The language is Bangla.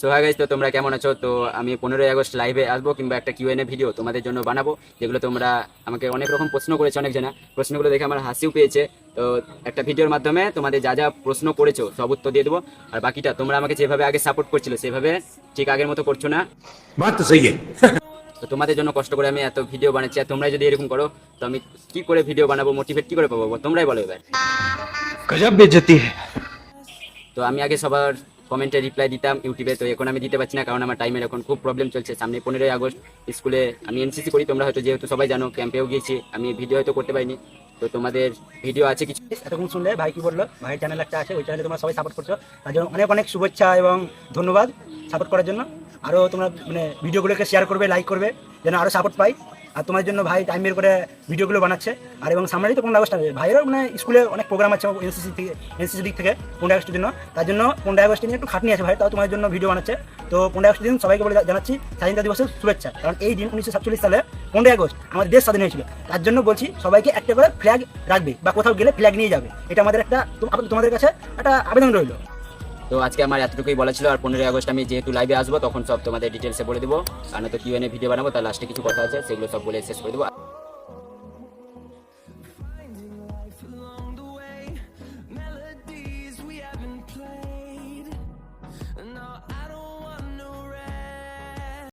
সো হ্যাঁ গাইজ তো তোমরা কেমন আছো? তো আমি পনেরোই আগস্ট লাইভে আসব কিংবা একটা কিউএনএ ভিডিও তোমাদের জন্য বানাবো যেগুলো তোমরা আমাকে অনেক রকম প্রশ্ন করেছ অনেকজনা প্রশ্নগুলো দেখে আমার হাসিও পেয়েছে। তো একটা ভিডিওর মাধ্যমে তোমাদের যা যা প্রশ্ন করেছ সব উত্তর দিয়ে দেবো। আর বাকিটা তোমরা আমাকে যেভাবে আগে সাপোর্ট করছিল সেভাবে ঠিক আগের মতো করছ না? তো তোমাদের জন্য কষ্ট করে আমি এত ভিডিও বানাচ্ছি আর তোমরা যদি এরকম করো তো আমি কি করে ভিডিও বানাবো মোটিভেট কি করে পাবো? তোমরাই বলো এবার। তো আমি আগে সবার কমেন্টে রিপ্লাই দিতাম, ইউটিউবে। তো এখন আমি দিতে পারছি না, কারণ আমার টাইমের এখন খুব প্রবলেম চলছে। সামনে পনেরোই আগস্ট, স্কুলে আমি এনসিসি করি, তোমরা হয়তো যেহেতু সবাই জানো ক্যাম্পেও গিয়েছি, আমি ভিডিও হয়তো করতে পারিনি। তো তোমাদের ভিডিও আছে কিছু? এতক্ষণ শুনলে ভাই কি বলল? ভাইয়ের চ্যানেল একটা আছে, ওই চ্যানেলে তোমরা সবাই সাপোর্ট করছ। তার জন্য অনেক অনেক শুভেচ্ছা এবং ধন্যবাদ সাপোর্ট করার জন্য। আরও তোমরা মানে ভিডিওগুলোকে শেয়ার করবে লাইক করবে, যেন আরও সাপোর্ট পাই। আর তোমার জন্য ভাই টাইম বের করে ভিডিওগুলো বানাচ্ছে। আর এবং সামনেই তো পনেরো আগস্ট ভাইয়েরও মানে স্কুলে অনেক প্রোগ্রাম আছে এনসিসি থেকে এনসিসি দিক থেকে পনেরো আগস্টের জন্য। তার জন্য পনেরো আগস্ট নিয়ে একটু খাটনি আছে ভাই, তাও তোমার জন্য ভিডিও বানাচ্ছে। তো পনেরো আগস্টের দিন সবাইকে বলে জানাচ্ছি, স্বাধীনতা দিবসের শুভেচ্ছা। কারণ এই দিন উনিশশো সাতচল্লিশ সালে পনেরোই আগস্ট আমাদের দেশ স্বাধীন হয়েছিল। তার জন্য বলছি, সবাইকে একটা করে ফ্ল্যাগ রাখবে বা কোথাও গেলে ফ্ল্যাগ নিয়ে যাবে। এটা আমাদের একটা তোমাদের কাছে একটা আবেদন রইল। তো আজকে আমার এতটুকুই বলা ছিল, আর পনেরোই আগস্ট আমি যেহেতু লাইভে আসব, তখন সব তোমাদের ডিটেলসে বলে দেবো। আর তো কিউএনএ ভিডিও বানাবো, তার লাস্টে কিছু কথা আছে, সেগুলো সব বলে শেষ করে দেবো।